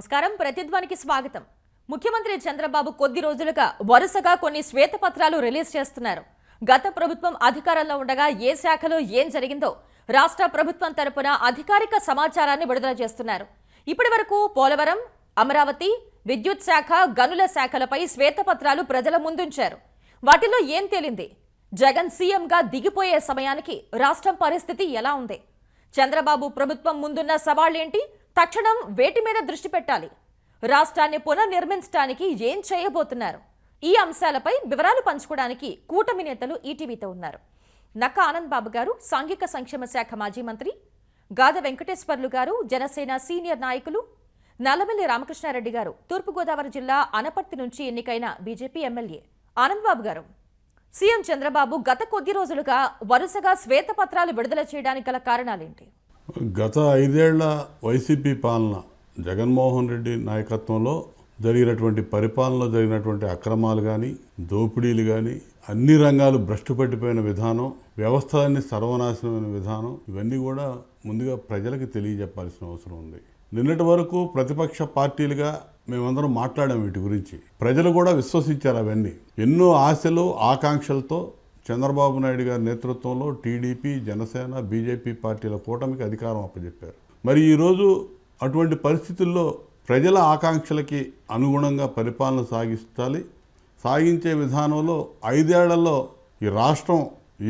నమస్కారం. ప్రతిధ్వనికి స్వాగతం. ముఖ్యమంత్రి చంద్రబాబు కొద్ది రోజులుగా వరుసగా కొన్ని శ్వేతపత్రాలు రిలీజ్ చేస్తున్నారు. గత ప్రభుత్వం అధికారంలో ఉండగా ఏ శాఖలో ఏం జరిగిందో రాష్ట్ర ప్రభుత్వం తరపున అధికారిక సమాచారాన్ని విడుదల చేస్తున్నారు. ఇప్పటి వరకు పోలవరం అమరావతి విద్యుత్ శాఖ గనుల శాఖలపై శ్వేతపత్రాలు ప్రజల ముందుంచారు. వాటిలో ఏం తేలింది? జగన్ సీఎంగా దిగిపోయే సమయానికి రాష్ట్రం పరిస్థితి ఎలా ఉంది? చంద్రబాబు ప్రభుత్వం ముందున్న సవాళ్ళేంటి? తక్షణం వేటి మీద దృష్టి పెట్టాలి. రాష్ట్రాన్ని పునర్నిర్మించడానికి ఏం చేయబోతున్నారు? ఈ అంశాలపై వివరాలు పంచుకోవడానికి కూటమి నేతలు ఈటీవీతో ఉన్నారు. నక్క ఆనంద్ బాబు గారు సాంఘిక సంక్షేమ శాఖ మాజీ మంత్రి. గాద వెంకటేశ్వర్లు గారు జనసేన సీనియర్ నాయకులు. నల్లమల్లి రామకృష్ణారెడ్డి గారు తూర్పుగోదావరి జిల్లా అనపర్తి నుంచి ఎన్నికైన బీజేపీ ఎమ్మెల్యే. ఆనంద్ బాబు గారు. సీఎం చంద్రబాబు గత కొద్ది రోజులుగా వరుసగా శ్వేతపత్రాలు విడుదల చేయడానికి గల కారణాలేంటి? గత ఐదేళ్ళ వైసీపీ పాలన జగన్మోహన్ రెడ్డి నాయకత్వంలో జరిగినటువంటి పరిపాలనలో జరిగినటువంటి అక్రమాలు కానీ దోపిడీలు కానీ అన్ని రంగాలు భ్రష్టు పట్టిపోయిన విధానం వ్యవస్థలన్నీ సర్వనాశనమైన విధానం ఇవన్నీ కూడా ముందుగా ప్రజలకు తెలియజెప్పాల్సిన అవసరం ఉంది. నిన్నటి వరకు ప్రతిపక్ష పార్టీలుగా మేమందరం మాట్లాడాం వీటి గురించి. ప్రజలు కూడా విశ్వసించారు అవన్నీ. ఎన్నో ఆశలు ఆకాంక్షలతో చంద్రబాబు నాయుడు గారి నేతృత్వంలో టీడీపీ జనసేన బీజేపీ పార్టీల కూటమికి అధికారం అప్పచెప్పారు మరి ఈరోజు అటువంటి పరిస్థితుల్లో ప్రజల ఆకాంక్షలకి అనుగుణంగా పరిపాలన సాగిస్తాలి. సాగించే విధానంలో ఐదేళ్ళలో ఈ రాష్ట్రం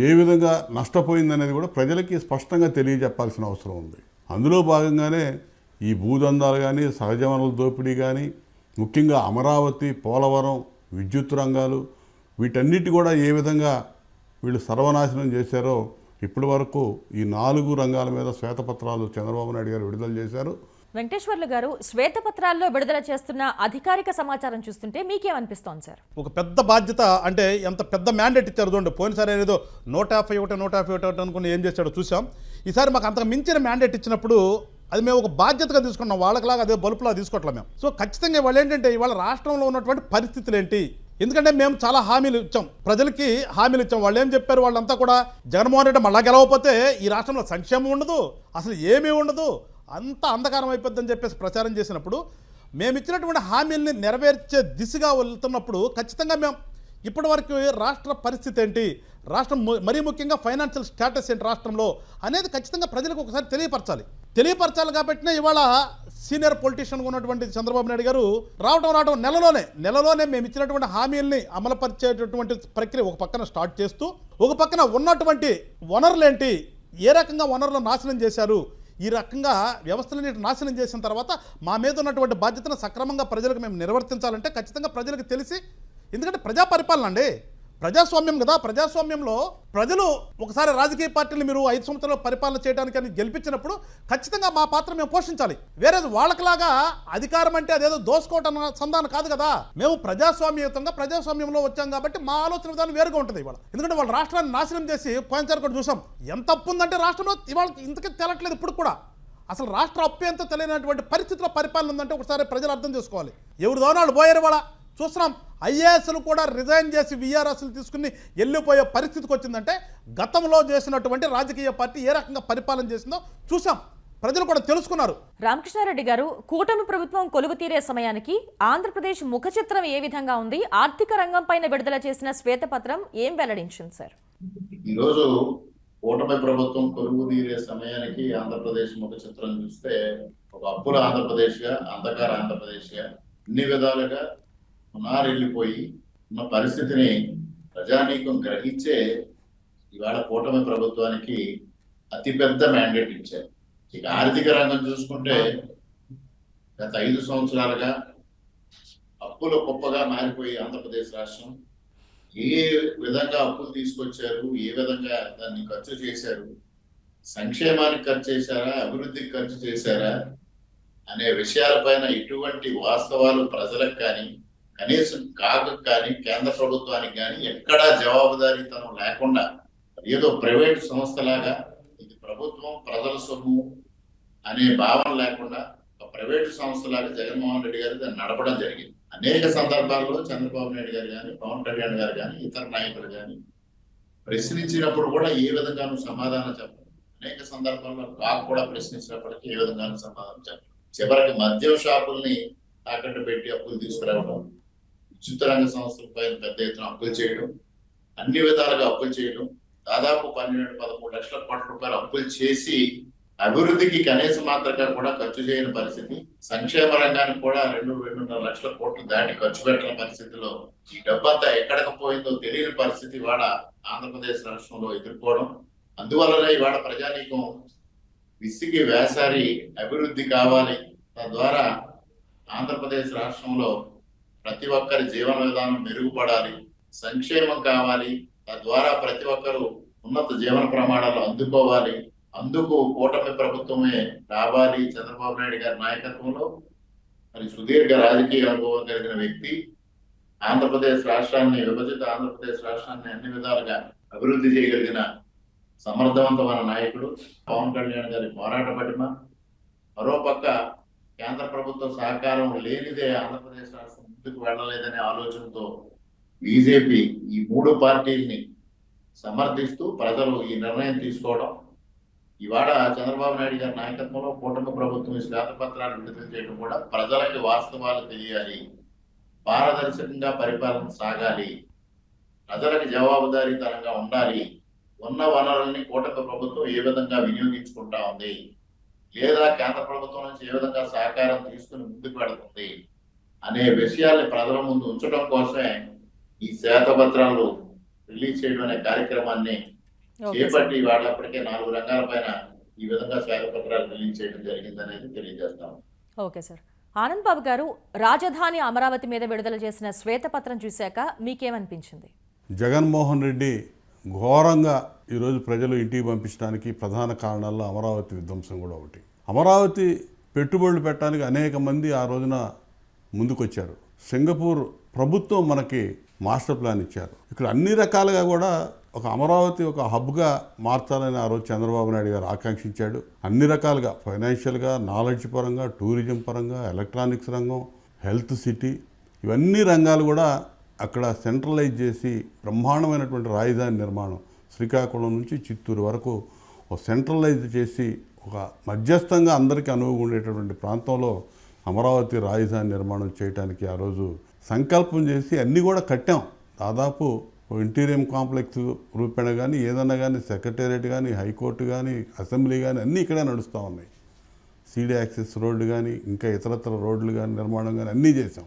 ఏ విధంగా నష్టపోయిందనేది కూడా ప్రజలకి స్పష్టంగా తెలియజెప్పాల్సిన అవసరం ఉంది. అందులో భాగంగానే ఈ భూదందాలు కానీ సహజ వనరుల దోపిడీ కానీ ముఖ్యంగా అమరావతి పోలవరం విద్యుత్ రంగాలు వీటన్నిటి కూడా ఏ విధంగా వీళ్ళు సర్వనాశనం చేశారో ఇప్పటి వరకు ఈ నాలుగు రంగాల మీద శ్వేతపత్రాలు చంద్రబాబు నాయుడు గారు విడుదల చేశారు. వెంకటేశ్వర్లు గారు శ్వేతపత్రాల్లో విడుదల చేస్తున్న అధికారిక సమాచారం చూస్తుంటే మీకేమనిపిస్తోంది సార్? ఒక పెద్ద బాధ్యత అంటే ఎంత పెద్ద మ్యాండేట్ ఇచ్చారు చూడండి. పోయినసారి ఏదో నూట యాభై ఒకటి నూట యాభై ఒకటి అనుకుని ఏం చేశాడో చూసాం ఈసారి మాకు అంతకు మించిన మ్యాండేట్ ఇచ్చినప్పుడు అది మేము ఒక బాధ్యతగా తీసుకున్నాం. వాళ్ళకిలాగా అదే బలుపులా తీసుకోవట్లే మేము. సో ఖచ్చితంగా వాళ్ళు ఏంటంటే ఇవాళ రాష్ట్రంలో ఉన్నటువంటి పరిస్థితులు ఏంటి? ఎందుకంటే మేము చాలా హామీలు ఇచ్చాం. ప్రజలకి హామీలు ఇచ్చాం. వాళ్ళు ఏం చెప్పారు? వాళ్ళంతా కూడా జగన్మోహన్ రెడ్డి మళ్ళా గెలవకపోతే ఈ రాష్ట్రంలో సంక్షేమం ఉండదు అసలు ఏమీ ఉండదు అంత అంధకారం అయిపోద్దని చెప్పేసి ప్రచారం చేసినప్పుడు మేము ఇచ్చినటువంటి హామీల్ని నెరవేర్చే దిశగా వెళ్తున్నప్పుడు ఖచ్చితంగా మేము ఇప్పటివరకు రాష్ట్ర పరిస్థితి ఏంటి? రాష్ట్రం మరీ ముఖ్యంగా ఫైనాన్షియల్ స్టేటస్ ఏంటి రాష్ట్రంలో అనేది ఖచ్చితంగా ప్రజలకు ఒకసారి తెలియపరచాలి. తెలియపరచాలి కాబట్టినే ఇవాళ సీనియర్ పొలిటీషియన్గా ఉన్నటువంటి చంద్రబాబు నాయుడు గారు రావడం రావడం నెలలోనే నెలలోనే మేము ఇచ్చినటువంటి హామీల్ని అమలుపరిచేటటువంటి ప్రక్రియ ఒక పక్కన స్టార్ట్ చేస్తూ ఒక పక్కన ఉన్నటువంటి వనరులేంటి ఏ రకంగా వనరులు నాశనం చేశారు ఈ రకంగా వ్యవస్థలని నాశనం చేసిన తర్వాత మా మీద ఉన్నటువంటి బాధ్యతను సక్రమంగా ప్రజలకు మేము నిర్వర్తించాలంటే ఖచ్చితంగా ప్రజలకు తెలిసి ఎందుకంటే ప్రజా పరిపాలన అండి. ప్రజాస్వామ్యం కదా ప్రజాస్వామ్యంలో ప్రజలు ఒకసారి రాజకీయ పార్టీలు మీరు ఐదు సంవత్సరాలు పరిపాలన చేయడానికి అని గెలిపించినప్పుడు ఖచ్చితంగా మా పాత్ర మేము పోషించాలి. వేరే వాళ్ళకిలాగా అధికారం అంటే అదేదో దోసుకోవటం సంధానం కాదు కదా. మేము ప్రజాస్వామ్యయుతంగా ప్రజాస్వామ్యంలో వచ్చాం కాబట్టి మా ఆలోచన విధానం వేరుగా ఉంటుంది ఇవాళ. ఎందుకంటే వాళ్ళ రాష్ట్రాన్ని నాశనం చేసి పోయినసారి కూడా చూసాం. ఎంత అప్పు ఉందంటే రాష్ట్రంలో ఇవాళ ఇంతకీ తెలట్లేదు ఇప్పుడు కూడా. అసలు రాష్ట్ర అప్పు ఎంతో తెలియనటువంటి పరిస్థితిలో పరిపాలన ఉందంటే ఒకసారి ప్రజలు అర్థం చేసుకోవాలి. ఎవరు దోనాళ్ళు పోయారు వాళ్ళ చూస్తున్నాం. ఐఏఎస్లు కూడా రిజైన్ చేసి విఆర్ఎస్లు తీసుకుని వెళ్ళిపోయే పరిస్థితికి వచ్చిందంటే గతంలో చేసినటువంటి రాజకీయ పార్టీ ఏ రకంగా పరిపాలన చేసిందో చూసాం ప్రజలు కూడా తెలుసుకున్నారు. రామకృష్ణారెడ్డి గారు కూటమి ప్రభుత్వం కొలువు తీరే సమయానికి ఆంధ్రప్రదేశ్ ముఖ చిత్రం ఏ విధంగా ఉంది? ఆర్థిక రంగం పైన విడుదల చేసిన శ్వేతపత్రం ఏం వెల్లడించింది సార్? ఈరోజు కూటమి ప్రభుత్వం కొలువు తీరే సమయానికి ఆంధ్రప్రదేశ్ ముఖ చిత్రం చూస్తే ఒక అప్పుల ఆంధ్రప్రదేశ్గా అంధకార ఆంధ్రప్రదేశ్గా అన్ని విధాలుగా పునారెళ్ళిపోయి ఉన్న పరిస్థితిని ప్రజానీకం గ్రహించే ఇవాళ కూటమి ప్రభుత్వానికి అతిపెద్ద మ్యాండేట్ ఇచ్చారు. ఇక ఆర్థిక రంగం చూసుకుంటే గత ఐదు సంవత్సరాలుగా అప్పుల గొప్పగా మారిపోయి ఆంధ్రప్రదేశ్ రాష్ట్రం ఏ విధంగా అప్పులు తీసుకొచ్చారు ఏ విధంగా దాన్ని ఖర్చు చేశారు సంక్షేమానికి ఖర్చు చేశారా అభివృద్ధికి ఖర్చు చేశారా అనే విషయాలపైన ఎటువంటి వాస్తవాలు ప్రజలకు కానీ కనీసం కాకు కానీ కేంద్ర ప్రభుత్వానికి కానీ ఎక్కడా జవాబుదారీతనం లేకుండా ఏదో ప్రైవేట్ సంస్థలాగా ఇది ప్రభుత్వం ప్రజల సొమ్ము అనే భావన లేకుండా ఒక ప్రైవేట్ సంస్థలాగా జగన్మోహన్ రెడ్డి గారు దాన్ని నడపడం జరిగింది. అనేక సందర్భాల్లో చంద్రబాబు నాయుడు గారు కానీ పవన్ కళ్యాణ్ గారు కానీ ఇతర నాయకులు కానీ ప్రశ్నించినప్పుడు కూడా ఏ విధంగానూ సమాధానం చెప్పరు. అనేక సందర్భాల్లో కాకు కూడా ప్రశ్నించినప్పటికీ ఏ విధంగానూ సమాధానం చెప్పరు. చివరికి మద్యం షాపుల్ని తాకట్టు పెట్టి అప్పులు తీసుకురావడం చిత్తరంగ సంస్థల పైన పెద్ద ఎత్తున అప్పులు చేయడం అన్ని విధాలుగా అప్పులు చేయడం దాదాపు పన్నెండు పదమూడు లక్షల కోట్ల రూపాయలు అప్పులు చేసి అభివృద్ధికి కనీస మాత్రగా కూడా ఖర్చు చేయని పరిస్థితి. సంక్షేమ రంగానికి కూడా రెండు రెండున్నర లక్షల కోట్లు దాటి ఖర్చు పెట్టిన పరిస్థితిలో ఈ డబ్బంతా ఎక్కడికి పోయిందో తెలియని పరిస్థితి ఇవాళ ఆంధ్రప్రదేశ్ రాష్ట్రంలో ఎదుర్కోవడం. అందువల్లనే ఇవాళ ప్రజానీకం విసిగి వేసారి అభివృద్ధి కావాలి. తద్వారా ఆంధ్రప్రదేశ్ రాష్ట్రంలో ప్రతి ఒక్కరి జీవన విధానం మెరుగుపడాలి సంక్షేమం కావాలి. తద్వారా ప్రతి ఒక్కరు ఉన్నత జీవన ప్రమాణాలు అందుకోవాలి. అందుకు కూటమి ప్రభుత్వమే రావాలి. చంద్రబాబు నాయుడు గారి నాయకత్వంలో మరి సుదీర్ఘ రాజకీయ అనుభవం కలిగిన వ్యక్తి ఆంధ్రప్రదేశ్ రాష్ట్రాన్ని విభజిత ఆంధ్రప్రదేశ్ రాష్ట్రాన్ని అన్ని విధాలుగా అభివృద్ధి చేయగలిగిన సమర్థవంతమైన నాయకుడు పవన్ కళ్యాణ్ గారి పోరాట పటిమ మరోపక్క కేంద్ర ప్రభుత్వ సహకారం లేనిదే ఆంధ్రప్రదేశ్ రాష్ట్రం ముందుకు వెళ్ళలేదనే ఆలోచనతో బీజేపీ ఈ మూడు పార్టీల్ని సమర్థిస్తూ ప్రజలు ఈ నిర్ణయం తీసుకోవడం. ఇవాళ చంద్రబాబు నాయుడు గారి నాయకత్వంలో కూటమి ప్రభుత్వం ఈ శ్వేతపత్రాలు విడుదల చేయడం కూడా ప్రజలకి వాస్తవాలు తెలియాలి. పారదర్శకంగా పరిపాలన సాగాలి. ప్రజలకు జవాబుదారీతనంగా ఉండాలి. ఉన్న వనరుల్ని కూటమి ప్రభుత్వం ఏ విధంగా వినియోగించుకుంటా ఉంది? లేదా కేంద్ర ప్రభుత్వం నుంచి ఏ విధంగా సహకారం తీసుకుని ముందుకు వెళుతుంది? అనే విషయాల్ని ప్రజల ముందు ఉంచడం కోసమే ఈ శ్వేతపత్రాలు రిలీజ్ చేయడం అనే కార్యక్రమాన్ని ఓకే సార్. చేపట్టి వాళ్ళ అప్పటికే నాలుగు రంగాల పైన ఈ విధంగా శ్వేతపత్రాలు రిలీజ్ చేయడం జరిగింది అనేది తెలియజేస్తాం. Okay sir. ఆనంద్ బాబు గారు రాజధాని అమరావతి మీద విడుదల చేసిన శ్వేతపత్రం చూశాక మీకేమనిపించింది? జగన్మోహన్ రెడ్డి ఘోరంగా ఈరోజు ప్రజలు ఇంటికి పంపించడానికి ప్రధాన కారణాల్లో అమరావతి విధ్వంసం కూడా ఒకటి. అమరావతి పెట్టుబడులు పెట్టడానికి అనేక మంది ఆ రోజున ముందుకొచ్చారు. సింగపూర్ ప్రభుత్వం మనకి మాస్టర్ ప్లాన్ ఇచ్చారు. ఇక్కడ అన్ని రకాలుగా కూడా ఒక అమరావతి ఒక హబ్గా మార్చాలని ఆ రోజు చంద్రబాబు నాయుడు గారు ఆకాంక్షించాడు. అన్ని రకాలుగా ఫైనాన్షియల్గా నాలెడ్జ్ పరంగా టూరిజం పరంగా ఎలక్ట్రానిక్స్ రంగం హెల్త్ సిటీ ఇవన్నీ రంగాలు కూడా అక్కడ సెంట్రలైజ్ చేసి బ్రహ్మాండమైనటువంటి రాజధాని నిర్మాణం శ్రీకాకుళం నుంచి చిత్తూరు వరకు ఒక సెంట్రలైజ్ చేసి ఒక మధ్యస్థంగా అందరికీ అనువుగా ఉండేటటువంటి ప్రాంతంలో అమరావతి రాజధాని నిర్మాణం చేయడానికి ఆ రోజు సంకల్పం చేసి అన్నీ కూడా కట్టాం. దాదాపు ఇంటీరియం కాంప్లెక్స్ రూపేణ కానీ ఏదన్నా కానీ సెక్రటేరియట్ కానీ హైకోర్టు కానీ అసెంబ్లీ కానీ అన్నీ ఇక్కడే నడుస్తూ ఉన్నాయి. సీడీ యాక్సెస్ రోడ్డు కానీ ఇంకా ఇతరత్ర రోడ్లు కానీ నిర్మాణం కానీ అన్నీ చేసాం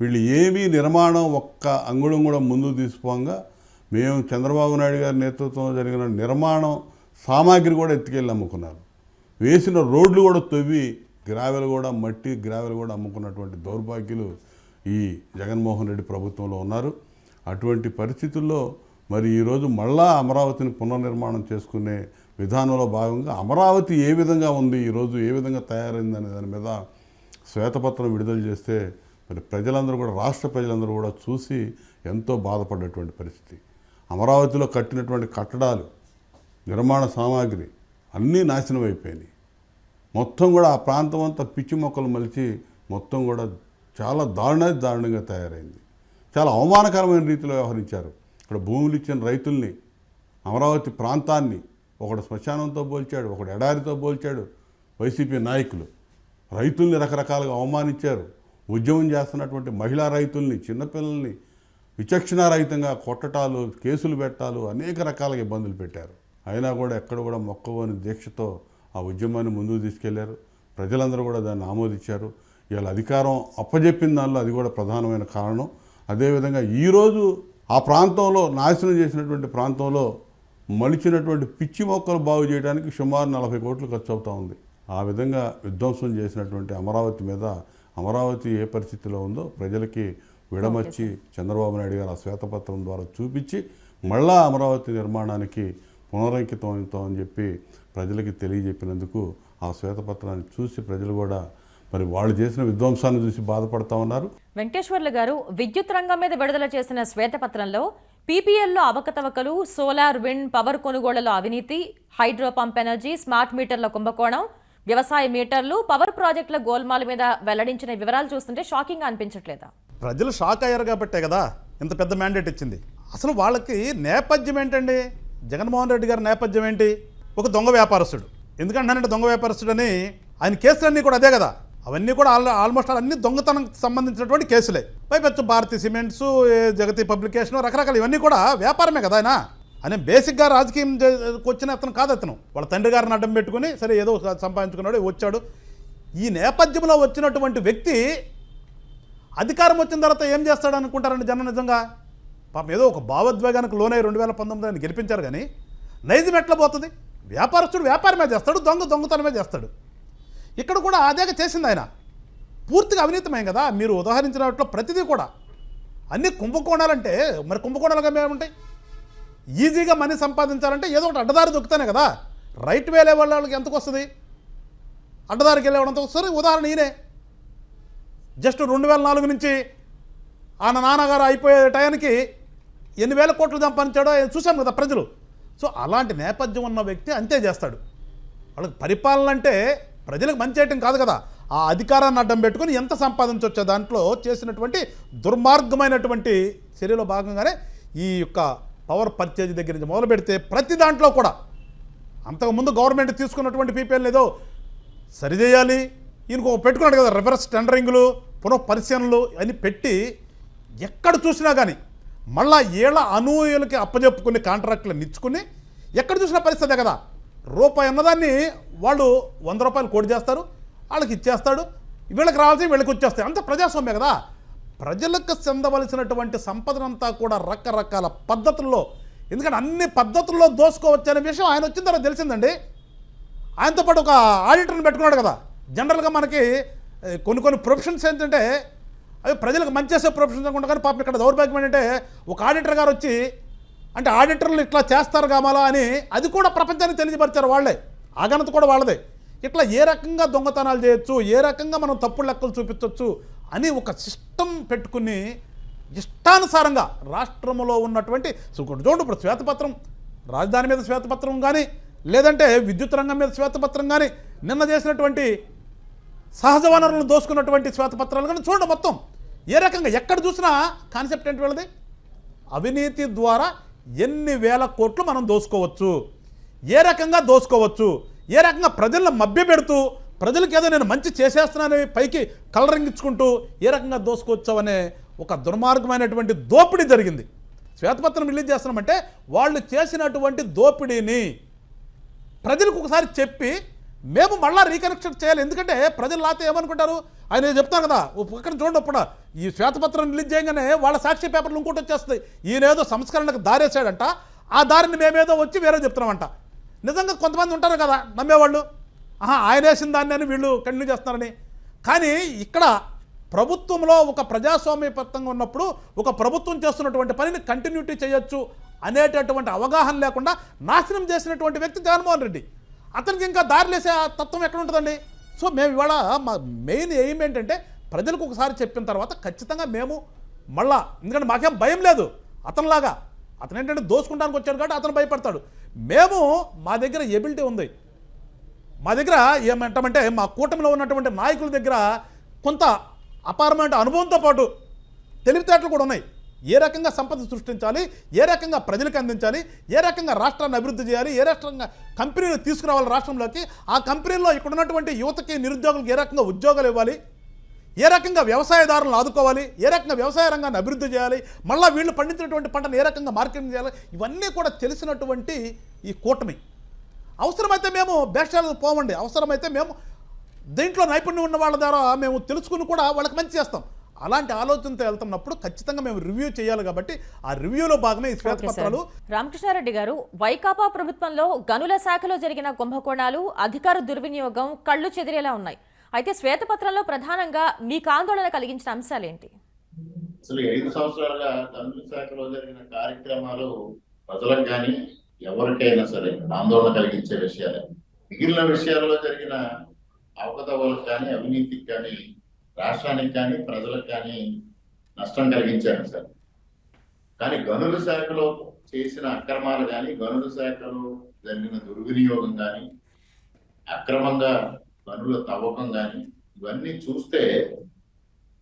వీళ్ళు ఏమీ నిర్మాణం ఒక్క అంగుళం కూడా ముందుకు తీసుకోగా మేము చంద్రబాబు నాయుడు గారి నేతృత్వంలో జరిగిన నిర్మాణం సామాగ్రి కూడా ఎత్తుకెళ్ళి అమ్ముకున్నారు. వేసిన రోడ్లు కూడా తవ్వి గ్రావెల్ కూడా మట్టి గ్రావెల్ కూడా అమ్ముకున్నటువంటి దౌర్భాగ్యులు ఈ జగన్మోహన్ రెడ్డి ప్రభుత్వంలో ఉన్నారు. అటువంటి పరిస్థితుల్లో మరి ఈరోజు మళ్ళా అమరావతిని పునర్నిర్మాణం చేసుకునే విధానంలో భాగంగా అమరావతి ఏ విధంగా ఉంది ఈరోజు ఏ విధంగా తయారైంది అనే దాని మీద శ్వేతపత్రం విడుదల చేస్తే మరి ప్రజలందరూ కూడా రాష్ట్ర ప్రజలందరూ కూడా చూసి ఎంతో బాధపడ్డటువంటి పరిస్థితి. అమరావతిలో కట్టినటువంటి కట్టడాలు నిర్మాణ సామాగ్రి అన్నీ నాశనం అయిపోయినాయి. మొత్తం కూడా ఆ ప్రాంతం అంతా పిచ్చి మొక్కలు మలిచి మొత్తం కూడా చాలా దారుణ దారుణంగా తయారైంది. చాలా అవమానకరమైన రీతిలో వ్యవహరించారు. ఇక్కడ భూములు ఇచ్చిన రైతుల్ని అమరావతి ప్రాంతాన్ని ఒకడు శ్మశానంతో పోల్చాడు ఒకడు ఎడారితో పోల్చాడు వైసీపీ నాయకులు. రైతుల్ని రకరకాలుగా అవమానించారు. ఉద్యమం చేస్తున్నటువంటి మహిళా రైతుల్ని చిన్నపిల్లల్ని విచక్షణారహితంగా కొట్టటాలు కేసులు పెట్టాలు అనేక రకాలుగా ఇబ్బందులు పెట్టారు. అయినా కూడా ఎక్కడ కూడా మొక్కవని దీక్షతో ఆ ఉద్యమాన్ని ముందుకు తీసుకెళ్ళారు. ప్రజలందరూ కూడా దాన్ని ఆమోదించారు. ఇవాళ అధికారం అప్పజెప్పిన దానిలో అది కూడా ప్రధానమైన కారణం. అదేవిధంగా ఈరోజు ఆ ప్రాంతంలో నాశనం చేసినటువంటి ప్రాంతంలో మలిచినటువంటి పిచ్చి మొక్కలు బాగు చేయడానికి సుమారు నలభై కోట్లు ఖర్చు అవుతా ఉంది. ఆ విధంగా విధ్వంసం చేసినటువంటి అమరావతి మీద అమరావతి ఏ పరిస్థితిలో ఉందో ప్రజలకి విడమర్చి చంద్రబాబు నాయుడు గారు ఆ శ్వేతపత్రం ద్వారా చూపించి మళ్ళా అమరావతి నిర్మాణానికి పునరంకితం అవుతామని చెప్పి ప్రజలకి తెలియజెప్పినందుకు ఆ శ్వేతపత్రాన్ని చూసి ప్రజలు కూడా మరి వాళ్ళు చేసిన విధ్వంసాన్ని చూసి బాధపడతా ఉన్నారు. వెంకటేశ్వర్లు గారు విద్యుత్ రంగం మీద విడుదల చేసిన శ్వేతపత్రంలో పీపీఎల్లో అవకతవకలు సోలార్ విండ్ పవర్ కొనుగోళ్ళలో అవినీతి హైడ్రో పంప్ ఎనర్జీ స్మార్ట్ మీటర్ల కుంభకోణం వ్యవసాయ మీటర్లు పవర్ ప్రాజెక్టుల గోల్మాల మీద వెల్లడించిన వివరాలు చూస్తుంటే షాకింగ్ అనిపించట్లేదా? ప్రజలు షాక్ అయ్యారు కాబట్టే కదా ఇంత పెద్ద మ్యాండేట్ ఇచ్చింది. అసలు వాళ్ళకి నేపథ్యం ఏంటండి? జగన్మోహన్ రెడ్డి గారి నేపథ్యం ఏంటి? ఒక దొంగ వ్యాపారస్తుడు. ఎందుకంటానంటే దొంగ వ్యాపారస్తుడని ఆయన కేసులన్నీ కూడా అదే కదా. అవన్నీ కూడా ఆల్ ఆల్మోస్ట్ అన్ని దొంగతనం సంబంధించినటువంటి కేసులే. పైపెచ్చు భారతీ సిమెంట్స్ జగతి పబ్లికేషన్ రకరకాల ఇవన్నీ కూడా వ్యాపారమే కదా ఆయన. అని బేసిక్గా రాజకీయం వచ్చిన అతను కాదు అతను. వాళ్ళ తండ్రి గారిని అడ్డం పెట్టుకుని సరే ఏదో సంపాదించుకున్నాడు వచ్చాడు. ఈ నేపథ్యంలో వచ్చినటువంటి వ్యక్తి అధికారం వచ్చిన తర్వాత ఏం చేస్తాడు అనుకుంటారండి జనం నిజంగా? పాపం ఏదో ఒక భావోద్వేగానికి లోనై రెండు వేల పంతొమ్మిది ఆయన గెలిపించారు కానీ నైజం ఎట్లా పోతుంది? వ్యాపారస్తుడు వ్యాపారమే చేస్తాడు దొంగ దొంగతనమే చేస్తాడు. ఇక్కడ కూడా అదేగా చేసింది ఆయన. పూర్తిగా అవినీతమే కదా? మీరు ఉదాహరించినట్లు ప్రతిదీ కూడా. అన్ని కుంభకోణాలంటే మరి కుంభకోణాలుగా ఏముంటాయి ఈజీగా మనీ సంపాదించాలంటే ఏదో ఒకటి అడ్డదారి దొక్కుతానే కదా? రైట్ వేలే వాళ్ళకి ఎంతకు వస్తుంది? అడ్డదారికి వెళ్ళేవాడంత వస్తుంది? ఉదాహరణ ఈయనే. జస్ట్ రెండు వేల నాలుగు నుంచి ఆయన నాన్నగారు అయిపోయే టయానికి ఎన్ని వేల కోట్లు సంపాదించాడో చూసాం కదా ప్రజలు. సో అలాంటి నేపథ్యం ఉన్న వ్యక్తి అంతే చేస్తాడు. వాళ్ళకి పరిపాలన అంటే ప్రజలకు మంచి చేయటం కాదు కదా. ఆ అధికారాన్ని అడ్డం పెట్టుకుని ఎంత సంపాదించవచ్చో దాంట్లో చేసినటువంటి దుర్మార్గమైనటువంటి చర్యలో భాగంగానే ఈ యొక్క పవర్ పర్చేజ్ దగ్గర నుంచి మొదలు పెడితే ప్రతి దాంట్లో కూడా అంతకుముందు గవర్నమెంట్ తీసుకున్నటువంటి పీపీఎల్ ఏదో సరిచేయాలి. ఈయనకు పెట్టుకున్నాడు కదా రివర్స్ టెండరింగ్లు పునః పరిశీలనలు అని పెట్టి ఎక్కడ చూసినా కానీ మళ్ళా ఏళ్ళ అనూయులకి అప్పజెప్పుకుని కాంట్రాక్టులు ఇచ్చుకుని ఎక్కడ చూసినా పరిస్థితే కదా. రూపాయి అన్నదాన్ని వాళ్ళు వంద రూపాయలు కోడి చేస్తారు వాళ్ళకి ఇచ్చేస్తాడు వీళ్ళకి రావాల్సి వీళ్ళకి వచ్చేస్తాయి. అంత ప్రజాస్వామ్య కదా. ప్రజలకు చెందవలసినటువంటి సంపదనంతా కూడా రకరకాల పద్ధతుల్లో ఎందుకంటే అన్ని పద్ధతుల్లో దోసుకోవచ్చనే విషయం ఆయన వచ్చిన తర్వాత తెలిసిందండి. ఆయనతో పాటు ఒక ఆడిటర్ని పెట్టుకున్నాడు కదా. జనరల్గా మనకి కొన్ని కొన్ని ప్రొఫెషన్స్ ఏంటంటే అవి ప్రజలకు మంచి చేసే ప్రొఫెషన్ అనుకుంటా కానీ పాపం ఇక్కడ దౌర్భాగ్యం ఏంటంటే ఒక ఆడిటర్ గారు వచ్చి అంటే ఆడిటర్లు ఇట్లా చేస్తారు కామాలా అని అది కూడా ప్రపంచానికి తెలియపరిచారు వాళ్ళే. ఆగనత కూడా వాళ్ళదే. ఇట్లా ఏ రకంగా దొంగతనాలు చేయొచ్చు ఏ రకంగా మనం తప్పుడు లెక్కలు చూపించవచ్చు అని ఒక సిస్టమ్ పెట్టుకుని ఇష్టానుసారంగా రాష్ట్రంలో ఉన్నటువంటి సో చూడండి ఇప్పుడు శ్వేతపత్రం రాజధాని మీద శ్వేతపత్రం కానీ లేదంటే విద్యుత్ రంగం మీద శ్వేతపత్రం కానీ నిన్న చేసినటువంటి సహజ వనరులను దోసుకున్నటువంటి శ్వేతపత్రాలు కానీ చూడండి మొత్తం. ఏ రకంగా ఎక్కడ చూసినా కాన్సెప్ట్ ఏంటి వీళ్ళది? అవినీతి ద్వారా ఎన్ని వేల కోట్లు మనం దోసుకోవచ్చు. ఏ రకంగా దోసుకోవచ్చు? ఏ రకంగా ప్రజలను మభ్యపెడుతూ ప్రజలకు ఏదో నేను మంచి చేసేస్తున్నానని పైకి కలరింగ్ ఇచ్చుకుంటూ ఏ రకంగా దోసుకోవచ్చు అనే ఒక దుర్మార్గమైనటువంటి దోపిడీ జరిగింది. శ్వేతపత్రం రిలీజ్ చేస్తున్నామంటే వాళ్ళు చేసినటువంటి దోపిడీని ప్రజలకు ఒకసారి చెప్పి మేము మళ్ళా రీకనెక్షన్ చేయాలి. ఎందుకంటే ప్రజలు లాతే ఏమనుకుంటారు? ఆయన చెప్తాను కదా ఓ పక్కన చూడండి అప్పుడు. ఈ శ్వేతపత్రం రిలీజ్ చేయగానే వాళ్ళ సాక్షి పేపర్లు ఇంకోటి వచ్చేస్తాయి. ఈయనేదో సంస్కరణకు దారేసాడంట ఆ దారిని మేమేదో వచ్చి వేరే చెప్తున్నామంట. నిజంగా కొంతమంది ఉంటారు కదా నమ్మేవాళ్ళు. ఆహా ఆయన వేసిన దాన్ని అని వీళ్ళు కంటిన్యూ చేస్తున్నారని. కానీ ఇక్కడ ప్రభుత్వంలో ఒక ప్రజాస్వామ్యబద్ధంగా ఉన్నప్పుడు ఒక ప్రభుత్వం చేస్తున్నటువంటి పనిని కంటిన్యూటీ చేయొచ్చు అనేటటువంటి అవగాహన లేకుండా నాశనం చేసినటువంటి వ్యక్తి జగన్మోహన్ రెడ్డి. అతనికి ఇంకా దారిలేసే ఆ తత్వం ఎక్కడ ఉంటుందండి సో మేము ఇవాళ మా మెయిన్ ఎయిమ్ ఏంటంటే ప్రజలకు ఒకసారి చెప్పిన తర్వాత ఖచ్చితంగా మేము మళ్ళా ఎందుకంటే మాకేం భయం లేదు. అతనిలాగా. అతను ఏంటంటే దోసుకుంటానికి వచ్చాడు కాబట్టి అతను భయపడతాడు. మేము మా దగ్గర ఎబిలిటీ ఉంది. మా దగ్గర ఏమంటామంటే మా కూటమిలో ఉన్నటువంటి నాయకుల దగ్గర కొంత అపారమైన అనుభవంతో పాటు తెలివితేటలు కూడా ఉన్నాయి. ఏ రకంగా సంపద సృష్టించాలి ఏ రకంగా ప్రజలకు అందించాలి ఏ రకంగా రాష్ట్రాన్ని అభివృద్ధి చేయాలి ఏ రకంగా కంపెనీలు తీసుకురావాలి రాష్ట్రంలోకి ఆ కంపెనీల్లో ఇక్కడ ఉన్నటువంటి యువతకి నిరుద్యోగులకు ఏ రకంగా ఉద్యోగాలు ఇవ్వాలి? ఏ రకంగా వ్యవసాయదారులను ఆదుకోవాలి? ఏ రకంగా వ్యవసాయ రంగాన్ని అభివృద్ధి చేయాలి? మళ్ళీ వీళ్ళు పండించినటువంటి పంటను ఏ రకంగా మార్కెటింగ్ చేయాలి? ఇవన్నీ కూడా తెలిసినటువంటి ఈ కూటమి. అవసరమైతే మేము బేషాలకు పోవండి. అవసరమైతే మేము దీంట్లో నైపుణ్యం ఉన్న వాళ్ళ ద్వారా మేము తెలుసుకుని కూడా వాళ్ళకి మంచి చేస్తాం. అలాంటి ఆలోచనతో వెళ్తున్నప్పుడు ఖచ్చితంగా మేము రివ్యూ చేయాలి కాబట్టి ఆ రివ్యూలో భాగమే ఈ. శ్వేతపత్రాలు. రామకృష్ణారెడ్డి గారు వైకాపా ప్రభుత్వంలో గనుల శాఖలో జరిగిన కుంభకోణాలు అధికార దుర్వినియోగం కళ్ళు చెదిరేలా ఉన్నాయి. అయితే శ్వేతపత్రంలో ప్రధానంగా మీకు ఆందోళన కలిగించిన అంశాలేంటి? అసలు ఈ ఐదు సంవత్సరాలుగా గనుల శాఖలో జరిగిన కార్యక్రమాలు ప్రజలకు కానీ ఎవరికైనా సరే ఆందోళన కలిగించే విషయాలే. మిగిలిన విషయాల్లో జరిగిన అవకతవలకు కానీ అవినీతికి కానీ రాష్ట్రానికి కానీ ప్రజలకు కానీ నష్టం కలిగించారు సార్. కానీ గనుల శాఖలో చేసిన అక్రమాలు కానీ గనుల శాఖలో జరిగిన దుర్వినియోగం కానీ అక్రమంగా గనుల తవ్వకం కానీ ఇవన్నీ చూస్తే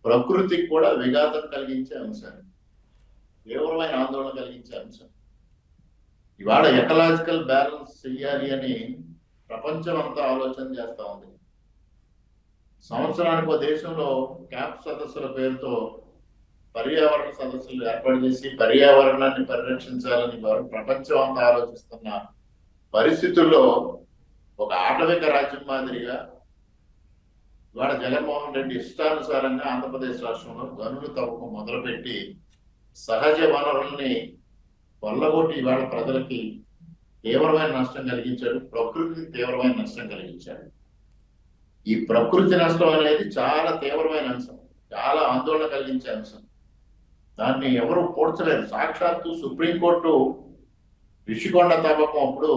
ప్రకృతికి కూడా విఘాతం కలిగించే అంశం తీవ్రమైన ఆందోళన కలిగించే అంశం ఇవాళ ఎకలాజికల్ బ్యాలెన్స్ చెయ్యాలి అని ప్రపంచం అంతా ఆలోచన చేస్తా ఉంది. సంవత్సరానికి ఒక దేశంలో క్యాంప్ సదస్సుల పేరుతో పర్యావరణ సదస్సులు ఏర్పాటు చేసి పర్యావరణాన్ని పరిరక్షించాలని వారు ప్రపంచం అంతా ఆలోచిస్తున్న పరిస్థితుల్లో ఒక ఆటవిక రాజ్యం మాదిరిగా ఇవాళ జగన్మోహన్ రెడ్డి ఇష్టానుసారంగా ఆంధ్రప్రదేశ్ రాష్ట్రంలో గనులు తవ్వకం మొదలుపెట్టి సహజ వనరుల్ని కొల్లగొట్టి ఇవాళ ప్రజలకి తీవ్రమైన నష్టం కలిగించాడు ప్రకృతికి తీవ్రమైన నష్టం కలిగించాడు. ఈ ప్రకృతి నష్టం అనేది చాలా తీవ్రమైన అంశం చాలా ఆందోళన కలిగించే అంశం. దాన్ని ఎవరు పోడ్చలేరు. సాక్షాత్తు సుప్రీంకోర్టు రిషికొండ తవ్వకం అప్పుడు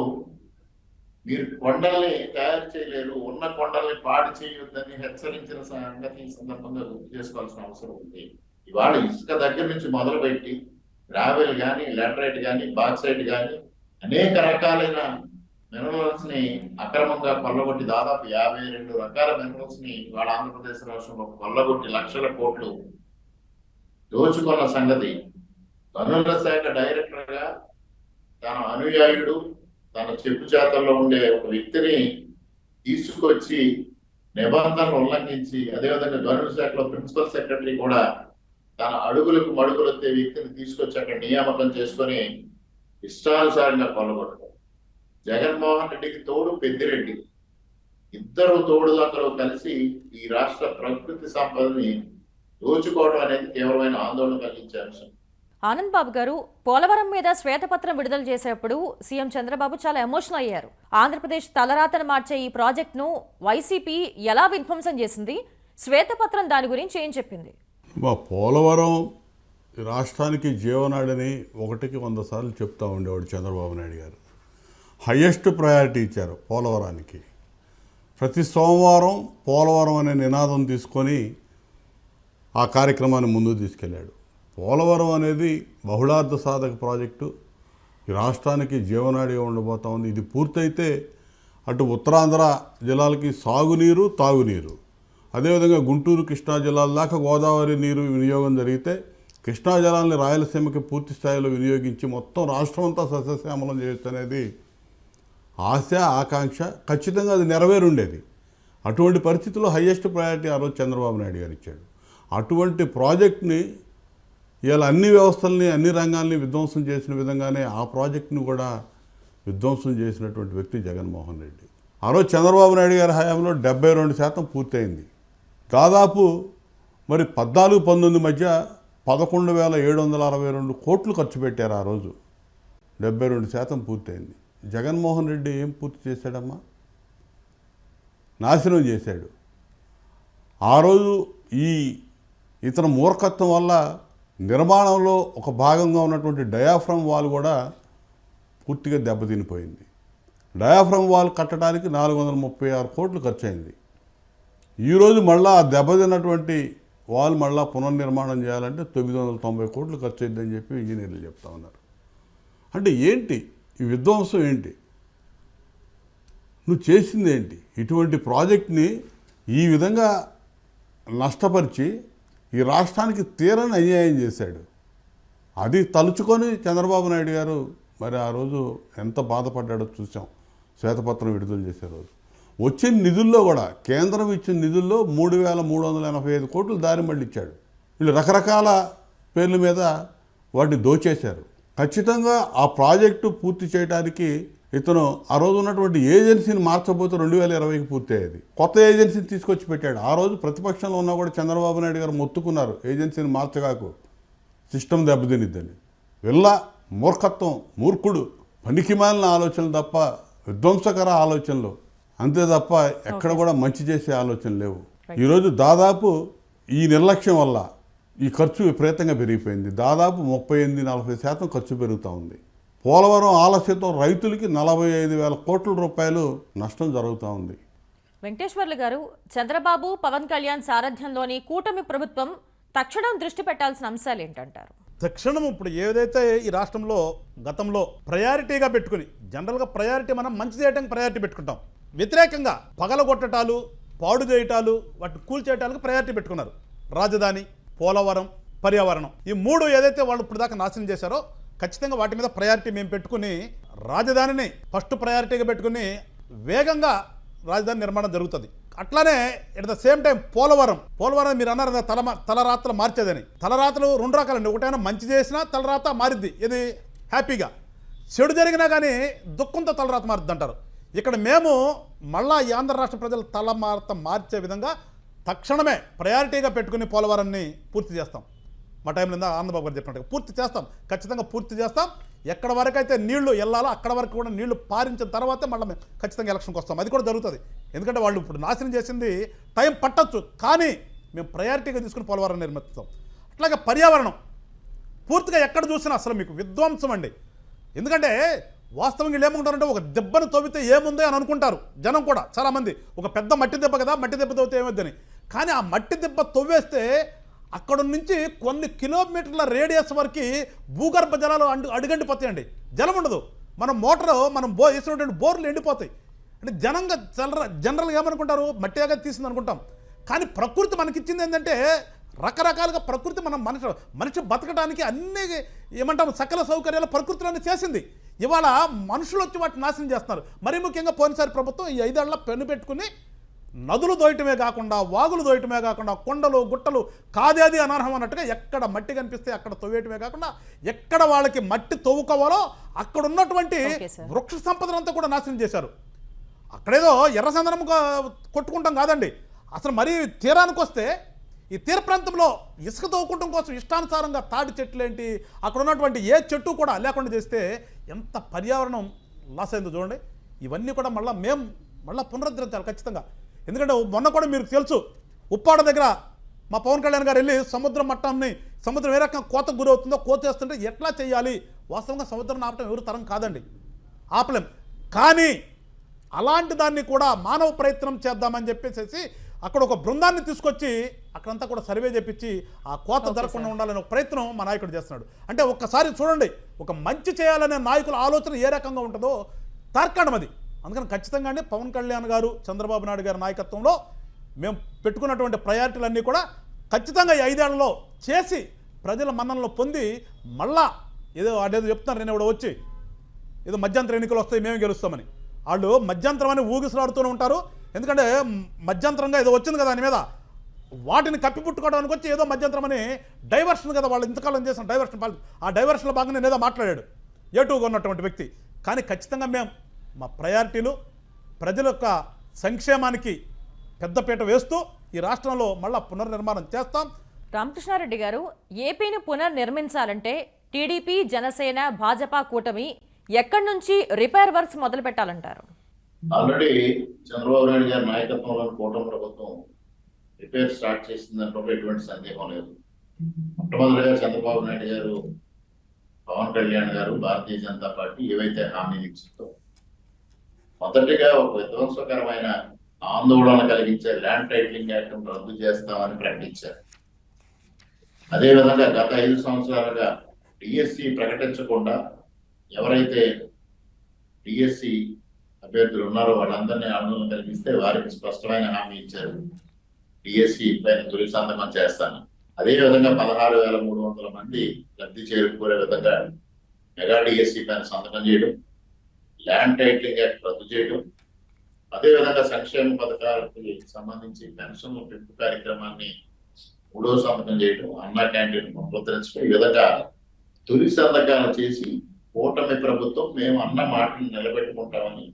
మీరు కొండల్ని తయారు చేయలేరు ఉన్న కొండల్ని పాడు చేయొద్దని హెచ్చరించిన సంగతి ఈ సందర్భంగా గుర్తు చేసుకోవాల్సిన అవసరం ఉంది. ఇవాళ ఇసుక దగ్గర నుంచి మొదలుపెట్టి గ్రావెల్ కానీ లెటరైట్ కానీ బాక్సైట్ కానీ అనేక రకాలైన మినరల్స్ని అక్రమంగా కొల్లగొట్టి దాదాపు యాభై రెండు రకాల మినరల్స్ని ఇవాళ ఆంధ్రప్రదేశ్ రాష్ట్రంలో కొల్లగొట్టి లక్షల కోట్లు దోచుకున్న సంగతి. గనుల శాఖ డైరెక్టర్గా తన అనుయాయుడు తన చెప్పు చేతల్లో ఉండే ఒక వ్యక్తిని తీసుకొచ్చి నిబంధనలు ఉల్లంఘించి అదేవిధంగా గనుల శాఖలో ప్రిన్సిపల్ సెక్రటరీ కూడా తన అడుగులకు మడుగులు వ్యక్తిని తీసుకొచ్చి అక్కడ నియామకం చేసుకొని ఇష్టానుసారంగా కొల్లగొట్టడం జగన్మోహన్ రెడ్డికి తోడు పెద్దిరెడ్డి. ఇద్దరు తోడులందరూ కలిసి ఈ రాష్ట్ర ప్రకృతి సంపదని దోచుకోవడం అనేది తీవ్రమైన ఆందోళన కలిగించే అంశం. ఆనంద్ బాబు గారు పోలవరం మీద శ్వేతపత్రం విడుదల చేసేప్పుడు సీఎం చంద్రబాబు చాలా ఎమోషనల్ అయ్యారు. ఆంధ్రప్రదేశ్ తలరాతను మార్చే ఈ ప్రాజెక్టును వైసీపీ ఎలా విధ్వంసం చేసింది? శ్వేతపత్రం దాని గురించి ఏం చెప్పింది? మా పోలవరం ఈ రాష్ట్రానికి జీవనాడని ఒకటికి వంద సార్లు చెప్తా ఉండేవాడు చంద్రబాబు నాయుడు గారు. హయ్యెస్ట్ ప్రయారిటీ ఇచ్చారు పోలవరానికి. ప్రతి సోమవారం పోలవరం అనే నినాదం తీసుకొని ఆ కార్యక్రమాన్ని ముందుకు తీసుకెళ్ళాడు. పోలవరం అనేది బహుళార్థ సాధక ప్రాజెక్టు. ఈ రాష్ట్రానికి జీవనాడిగా ఉండబోతా ఉంది. ఇది పూర్తయితే అటు ఉత్తరాంధ్ర జిల్లాలకి సాగునీరు తాగునీరు. అదేవిధంగా గుంటూరు కృష్ణా జిల్లాల దాకా గోదావరి నీరు వినియోగం జరిగితే కృష్ణా జలాల్ని రాయలసీమకి పూర్తి స్థాయిలో వినియోగించి మొత్తం రాష్ట్రం అంతా సస్యశ్యామలం చేయొచ్చు అనేది ఆశ ఆకాంక్ష ఖచ్చితంగా అది నెరవేరుండేది. అటువంటి పరిస్థితుల్లో హయ్యెస్ట్ ప్రయారిటీ ఆ రోజు చంద్రబాబు నాయుడు గారు ఇచ్చాడు. అటువంటి ప్రాజెక్ట్ని ఇవాళ అన్ని వ్యవస్థల్ని అన్ని రంగాల్ని విధ్వంసం చేసిన విధంగానే ఆ ప్రాజెక్ట్ని కూడా విధ్వంసం చేసినటువంటి వ్యక్తి జగన్మోహన్ రెడ్డి. ఆ రోజు చంద్రబాబు నాయుడు గారి హయాంలో డెబ్బై రెండు శాతం పూర్తయింది. దాదాపు మరి పద్నాలుగు పంతొమ్మిది మధ్య పదకొండు వేల ఏడు వందల అరవై రెండు కోట్లు ఖర్చు పెట్టారు ఆ రోజు. డెబ్బై రెండు శాతం పూర్తయింది. జగన్మోహన్ రెడ్డి ఏం పూర్తి చేశాడమ్మా? నాశనం చేశాడు. ఆ రోజు ఈ ఇతర మూర్ఖత్వం వల్ల నిర్మాణంలో ఒక భాగంగా ఉన్నటువంటి డయాఫ్రమ్ వాల్ కూడా పూర్తిగా దెబ్బతినిపోయింది. డయాఫ్రమ్ వాల్ కట్టడానికి నాలుగు వందల ముప్పై ఆరు కోట్లు ఖర్చు అయింది ఈరోజు మళ్ళా ఆ దెబ్బతిన్నటువంటి వాల్ మళ్ళా పునర్నిర్మాణం చేయాలంటే తొమ్మిది వందల తొంభై కోట్లు ఖర్చు అయిందని చెప్పి ఇంజనీర్లు చెప్తా ఉన్నారు. అంటే ఏంటి? ఈ విధ్వంసం ఏంటి? నువ్వు చేసింది ఏంటి? ఇటువంటి ప్రాజెక్ట్ని ఈ విధంగా నష్టపరిచి ఈ రాష్ట్రానికి తీరని అన్యాయం చేశాడు. అది తలుచుకొని చంద్రబాబు నాయుడు గారు మరి ఆ రోజు ఎంత బాధపడ్డాడో చూసాం. శ్వేతపత్రం విడుదల చేసే రోజు. వచ్చిన నిధుల్లో కూడా కేంద్రం ఇచ్చిన నిధుల్లో మూడు వేల మూడు వందల ఎనభై ఐదు కోట్లు దారి మళ్ళీ ఇచ్చాడు వీళ్ళు రకరకాల పేర్ల మీద వాటిని దోచేశారు. ఖచ్చితంగా ఆ ప్రాజెక్టు పూర్తి చేయడానికి ఇతను ఆ రోజు ఉన్నటువంటి ఏజెన్సీని మార్చబోతే రెండు వేల ఇరవైకి పూర్తి అయ్యేది కొత్త ఏజెన్సీని తీసుకొచ్చి పెట్టాడు. ఆ రోజు ప్రతిపక్షంలో ఉన్నా కూడా చంద్రబాబు నాయుడు గారు మొత్తుకున్నారు. ఏజెన్సీని మార్చగాకు సిస్టమ్ దెబ్బతినిద్దని. వెళ్ళ మూర్ఖత్వం మూర్ఖుడు పనికిమాలిన ఆలోచనలు తప్ప విధ్వంసకర ఆలోచనలు. అంతే తప్ప ఎక్కడ కూడా మంచి చేసే ఆలోచనలు లేవు. ఈరోజు దాదాపు ఈ నిర్లక్ష్యం వల్ల ఈ ఖర్చు విపరీతంగా పెరిగిపోయింది. దాదాపు ముప్పై ఎనిమిది నలభై శాతం ఖర్చు పెరుగుతూ ఉంది. పోలవరం ఆలస్యంతో రైతులకి నలభై ఐదు వేల కోట్ల రూపాయలు నష్టం జరుగుతూ ఉంది. వెంకటేశ్వర్లు గారు చంద్రబాబు పవన్ కళ్యాణ్ సారథ్యంలోని కూటమి ప్రభుత్వం తక్షణం దృష్టి పెట్టాల్సిన అంశాలు ఏంటంటారు? తక్షణం ఇప్పుడు ఏదైతే ఈ రాష్ట్రంలో గతంలో ప్రయారిటీగా పెట్టుకుని జనరల్గా ప్రయారిటీ మనం మంచి చేయడానికి ప్రయారిటీ పెట్టుకుంటాం. వ్యతిరేకంగా పగలగొట్టటాలు పాడు చేయటాలు వాటిని కూల్చేయటాలకు ప్రయారిటీ పెట్టుకున్నారు. రాజధాని పోలవరం పర్యావరణం. ఈ మూడు ఏదైతే వాళ్ళు ఇప్పుడు దాకా నాశనం చేశారో ఖచ్చితంగా వాటి మీద ప్రయారిటీ మేము పెట్టుకుని రాజధానిని ఫస్ట్ ప్రయారిటీగా పెట్టుకుని వేగంగా రాజధాని నిర్మాణం జరుగుతుంది. అట్లానే at the same time Polavaram. Polavaram మీరు అన్నారు తల తలరాత్రలు మార్చేదని. తలరాతలు రెండు రకాలండి. ఒకటైనా మంచి చేసినా తలరాత మారిద్ది. ఇది హ్యాపీగా. చెడు జరిగినా కానీ దుఃఖంతో తలరాత మారుద్ది అంటారు. ఇక్కడ మేము మళ్ళా ఈ ఆంధ్ర రాష్ట్ర ప్రజల తలమారత మార్చే విధంగా తక్షణమే ప్రయారిటీగా పెట్టుకుని పోలవరాన్ని పూర్తి చేస్తాం. మా టైంలో ఇందా ఆనందబాబు గారు చెప్పినట్టుగా పూర్తి చేస్తాం. ఖచ్చితంగా పూర్తి చేస్తాం. ఎక్కడ వరకు అయితే నీళ్ళు వెళ్ళాలో అక్కడ వరకు కూడా నీళ్ళు పారించిన తర్వాతే మళ్ళీ మేము ఖచ్చితంగా ఎలక్షన్కి వస్తాం. అది కూడా జరుగుతుంది. ఎందుకంటే వాళ్ళు ఇప్పుడు నాశనం చేసింది టైం పట్టచ్చు కానీ మేము ప్రయారిటీగా తీసుకుని పోలవరం నిర్మిస్తాం. అట్లాగే పర్యావరణం. పూర్తిగా ఎక్కడ చూసినా అసలు మీకు విధ్వంసం అండి. ఎందుకంటే వాస్తవంగా వీళ్ళు ఏమనుకుంటారంటే ఒక దెబ్బను తవ్వితే ఏముంది అని అనుకుంటారు జనం కూడా. చాలామంది ఒక పెద్ద మట్టి దెబ్బ కదా మట్టి దెబ్బ తవ్వితే ఏమొద్దని కానీ ఆ మట్టి దెబ్బ తవ్వేస్తే అక్కడ నుంచి కొన్ని కిలోమీటర్ల రేడియస్ వరకు భూగర్భ జలాలు అడు అడుగండిపోతాయండి. జలం ఉండదు. మనం మోటార్ మనం బో వేసినటువంటి బోర్లు ఎండిపోతాయి. అంటే జనంగా జనర జనరల్గా ఏమనుకుంటారు? మట్టిగా తీసింది అనుకుంటాం. కానీ ప్రకృతి మనకిచ్చింది ఏంటంటే రకరకాలుగా ప్రకృతి మనం మనిషి మనిషి బతకడానికి అన్ని ఏమంటాం సకల సౌకర్యాలు ప్రకృతిలోనే చేసింది. ఇవాళ మనుషులు వచ్చి వాటిని నాశనం చేస్తున్నారు. మరీ ముఖ్యంగా పోయినసారి ప్రభుత్వం ఈ ఐదేళ్ళ పెన్ను పెట్టుకుని నదులు దోయటమే కాకుండా వాగులు దోయటమే కాకుండా కొండలు గుట్టలు కాదేది అనర్హం అన్నట్టుగా ఎక్కడ మట్టి కనిపిస్తే అక్కడ తవ్వేయటమే కాకుండా ఎక్కడ వాళ్ళకి మట్టి తవ్వుకోవాలో అక్కడ ఉన్నటువంటి. వృక్ష సంపదనంతా కూడా నాశనం చేశారు. అక్కడేదో ఎర్రచందనం కొట్టుకుంటాం కాదండి. అసలు మరీ తీరానికి వస్తే ఈ తీర ప్రాంతంలో ఇసుక తవ్వుకుంటం కోసం ఇష్టానుసారంగా తాటి చెట్లు ఏంటి అక్కడ ఉన్నటువంటి ఏ చెట్టు కూడా లేకుండా చేస్తే ఎంత పర్యావరణం లాస్ అయిందో చూడండి. ఇవన్నీ కూడా మళ్ళీ మేము మళ్ళీ పునరుద్ధరించాలి ఖచ్చితంగా. ఎందుకంటే మొన్న కూడా మీకు తెలుసు ఉప్పాడ దగ్గర మా పవన్ కళ్యాణ్ గారు వెళ్ళి సముద్ర మట్టాన్ని సముద్రం ఏ రకంగా కోతకు గురవుతుందో కోత చేస్తుంటే ఎట్లా చేయాలి? వాస్తవంగా సముద్రం ఆపటం ఎవరు తరం కాదండి. ఆపలేం. కానీ అలాంటి దాన్ని కూడా మానవ ప్రయత్నం చేద్దామని చెప్పేసి అక్కడ ఒక బృందాన్ని తీసుకొచ్చి అక్కడంతా కూడా సర్వే చేపించి ఆ కోత జరగకుండా. ఉండాలనే ఒక ప్రయత్నం మా నాయకుడు చేస్తున్నాడు. అంటే ఒక్కసారి చూడండి ఒక మంచి చేయాలనే నాయకుల ఆలోచన ఏ రకంగా ఉంటుందో తార్కాణం అది. అందుకని ఖచ్చితంగానే పవన్ కళ్యాణ్ గారు చంద్రబాబు నాయుడు గారి నాయకత్వంలో మేము పెట్టుకున్నటువంటి ప్రయారిటీలన్నీ కూడా ఖచ్చితంగా ఈ ఐదేళ్ళలో చేసి ప్రజల మన్ననలో పొంది మళ్ళా ఏదో అదేదో చెప్తున్నారు నేను కూడా వచ్చి ఏదో మధ్యంతర ఎన్నికలు వస్తాయి మేము గెలుస్తామని. వాళ్ళు మధ్యంతరం అని ఊగిసలాడుతూనే ఉంటారు. ఎందుకంటే మధ్యంతరంగా ఏదో వచ్చింది కదా దాని మీద. వాటిని కప్పిపుట్టుకోవడానికి వచ్చి ఏదో మధ్యంతరం అని డైవర్షన్ కదా వాళ్ళు ఇంతకాలం చేసిన డైవర్షన్ పాలి ఆ డైవర్షన్లో భాగంగా నేనేదో మాట్లాడాడు. ఏటుగా ఉన్నటువంటి వ్యక్తి. కానీ ఖచ్చితంగా మేము మా ప్రయారిటీలు ప్రజల యొక్క సంక్షేమానికి పెద్దపీట వేస్తూ ఈ రాష్ట్రంలో మళ్ళా పునర్నిర్మాణం చేస్తాం. రామకృష్ణారెడ్డి గారు ఏపీని పునర్నిర్మించాలంటే టీడీపీ జనసేన భాజపా కూటమి ఎక్కడి నుంచి రిపేర్ వర్క్స్ మొదలు పెట్టాలంటారు ఆల్రెడీ చంద్రబాబు నాయుడు గారి నాయకత్వంలోని కూటమి ప్రభుత్వం రిపేర్ స్టార్ట్ చేసిందంటే ఎటువంటి సందేహం లేదు. మొట్టమొదటిగా చంద్రబాబు నాయుడు గారు పవన్ కళ్యాణ్ గారు భారతీయ జనతా పార్టీ ఏవైతే హామీలు ఇచ్చిందో మొదటిగా ఒక విధ్వంసకరమైన ఆందోళన కలిగించే ల్యాండ్ టైటిలింగ్ యాక్ట్ రద్దు చేస్తామని ప్రకటించారు. అదేవిధంగా గత ఐదు సంవత్సరాలుగా డిఎస్సి ప్రకటించకుండా ఎవరైతే డిఎస్సి అభ్యర్థులు ఉన్నారో వాళ్ళందరినీ ఆందోళన కలిగిస్తే వారికి స్పష్టమైన హామీ ఇచ్చారు. డిఎస్సి పైన తొలి సంతకం చేస్తాను. అదే విధంగా పదహారు వేల మూడు వందల మంది లబ్ధి చేరుకునే విధంగా మెగా డిఎస్సి పైన సంతకం చేయడం ల్యాండ్ టైటిలింగ్ యాక్ట్ రద్దు చేయడం అదే విధంగా సంక్షేమ పథకాలకి సంబంధించి పెన్షన్ పెంపు కార్యక్రమాన్ని మూడో సంతకం చేయడం అన్నా క్యాంటీన్ పునరుద్ధరించడం ఈ విధంగా తొలి సంతకాలు చేసి కూటమి ప్రభుత్వం మేము అన్న మాటను నిలబెట్టుకుంటామని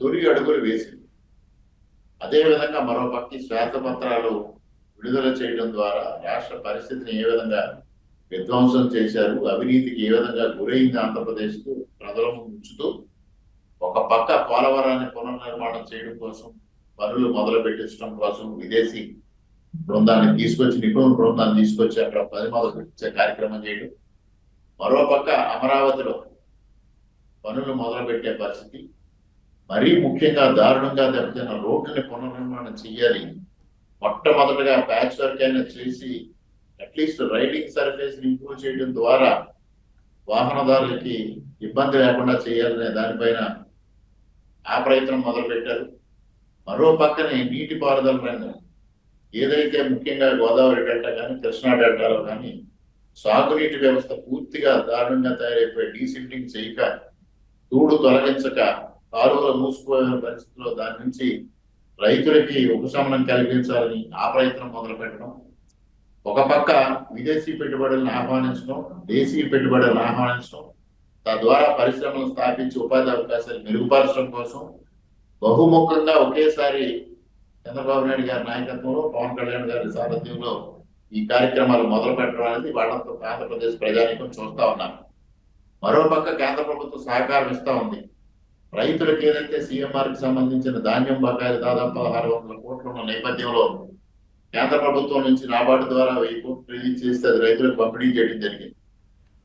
తొలి అడుగులు వేసింది. అదేవిధంగా మరో పక్క శ్వేతపత్రాలు విడుదల చేయడం ద్వారా రాష్ట్ర పరిస్థితిని ఏ విధంగా విధ్వంసం చేశారు అవినీతికి ఏ విధంగా గురైంది ఆంధ్రప్రదేశ్కు ప్రజల ముందు ఉంచుతూ ఒక పక్క పోలవరాన్ని పునర్నిర్మాణం చేయడం కోసం పనులు మొదలు పెట్టించడం కోసం విదేశీ బృందాన్ని తీసుకొచ్చి నిపుణుల బృందాన్ని తీసుకొచ్చి అక్కడ పని మొదలు పెట్టించే కార్యక్రమం చేయడం. మరో పక్క అమరావతిలో పనులు మొదలుపెట్టే పరిస్థితి. మరీ ముఖ్యంగా దారుణంగా దెబ్బతిన్న రోడ్డుని పునర్నిర్మాణం చేయాలి మొట్టమొదటగా ప్యాచ్ వర్క్ అయినా చేసి అట్లీస్ట్ రైడింగ్ సర్ఫేస్ ఇంప్రూవ్ చేయడం ద్వారా వాహనదారులకి ఇబ్బంది లేకుండా చేయాలనే దానిపైన ఆ ప్రయత్నం మొదలుపెట్టారు. మరో పక్కనే నీటిపారుదల రంగం. ఏదైతే ముఖ్యంగా గోదావరి డెల్టా కానీ కృష్ణా డెల్టాలో కానీ సాగునీటి వ్యవస్థ పూర్తిగా దారుణంగా తయారైపోయి డీసిల్టింగ్ చేయక తూడు తొలగించక కాలువలు మూసుకుపోయిన పరిస్థితుల్లో దాని నుంచి రైతులకి ఉపశమనం కలిగించాలని ఆ ప్రయత్నం మొదలు పెట్టడం ఒక పక్క విదేశీ పెట్టుబడులను ఆహ్వానించడం దేశీయ పెట్టుబడులను ఆహ్వానించడం తద్వారా పరిశ్రమలు స్థాపించి ఉపాధి అవకాశాలు మెరుగుపరచడం కోసం బహుముఖంగా ఒకేసారి చంద్రబాబు నాయుడు గారి నాయకత్వంలో పవన్ కళ్యాణ్ గారి సారథ్యంలో ఈ కార్యక్రమాలు మొదలు పెట్టడం అనేది వాళ్ళంతా ఆంధ్రప్రదేశ్ ప్రజానీకం చూస్తా ఉన్నారు. మరోపక్క కేంద్ర ప్రభుత్వం సహకారం ఇస్తా ఉంది. రైతులకు ఏదైతే సీఎంఆర్కి సంబంధించిన ధాన్యం బకాయిలు దాదాపు పదహారు వందల కోట్లు ఉన్న నేపథ్యంలో కేంద్ర ప్రభుత్వం నుంచి నాబార్డు ద్వారా వెయ్యి కోట్లు రిలీజ్ చేస్తే అది రైతులకు పంపిణీ చేయడం జరిగింది.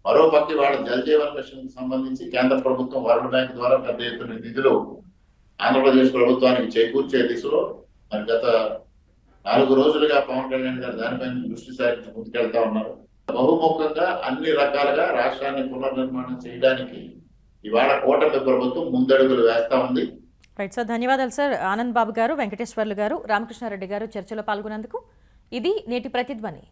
మరో పక్క వాళ్ళ జలజీవన్ మిషన్ సంబంధించి కేంద్ర ప్రభుత్వం వరల్డ్ బ్యాంక్ ద్వారా పెద్ద ఎత్తున నిధులు ఆంధ్రప్రదేశ్ ప్రభుత్వానికి చేకూర్చే దిశలో మరి గత నాలుగు రోజులుగా పవన్ కళ్యాణ్ గారు దానిపైన దృష్టి సారించి ముందుకెళ్తా ఉన్నారు. బహుముఖంగా అన్ని రకాలుగా రాష్ట్రాన్ని పునర్నిర్మాణం చేయడానికి ఇవాళ కూటమి ప్రభుత్వం ముందడుగులు వేస్తా ఉంది. Right sir. ధన్యవాదాలు సార్. ఆనంద్ బాబు గారు వెంకటేశ్వర్లు గారు రామకృష్ణారెడ్డి గారు చర్చలో పాల్గొన్నందుకు. ఇది నేటి ప్రతిధ్వని.